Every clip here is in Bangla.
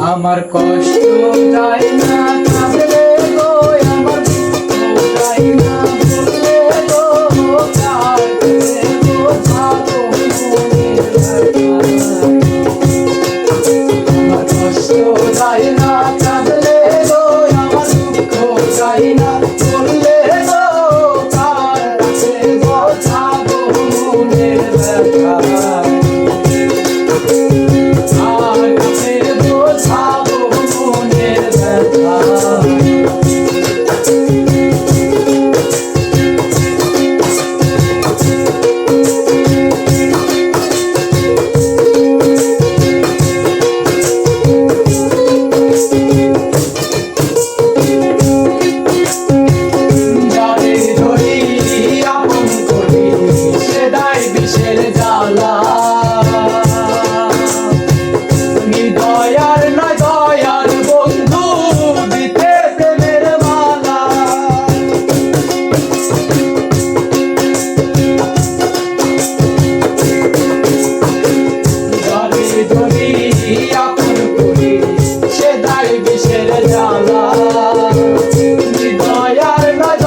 আমার কষ্ট না। আপন করিস সে দায় বিষের জ্বালা Hey, God, hey, God,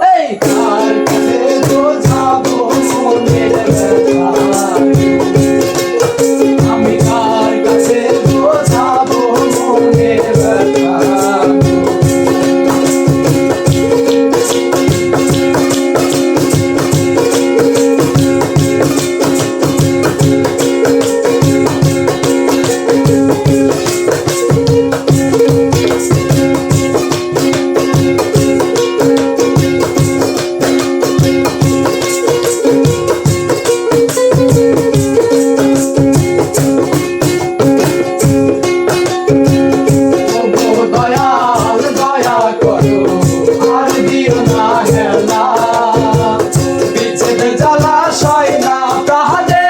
hey, God, hey, God, hey, God, জলাশয় না তাহাতে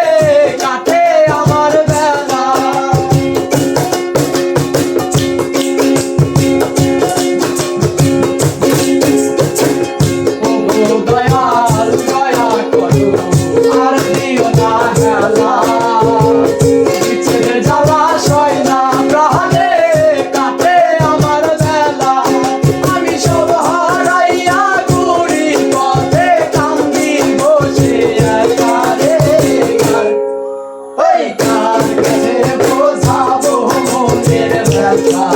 কাটে আমার বেলা। দয়া কার কাছে বোঝাবো মনের ব্যথা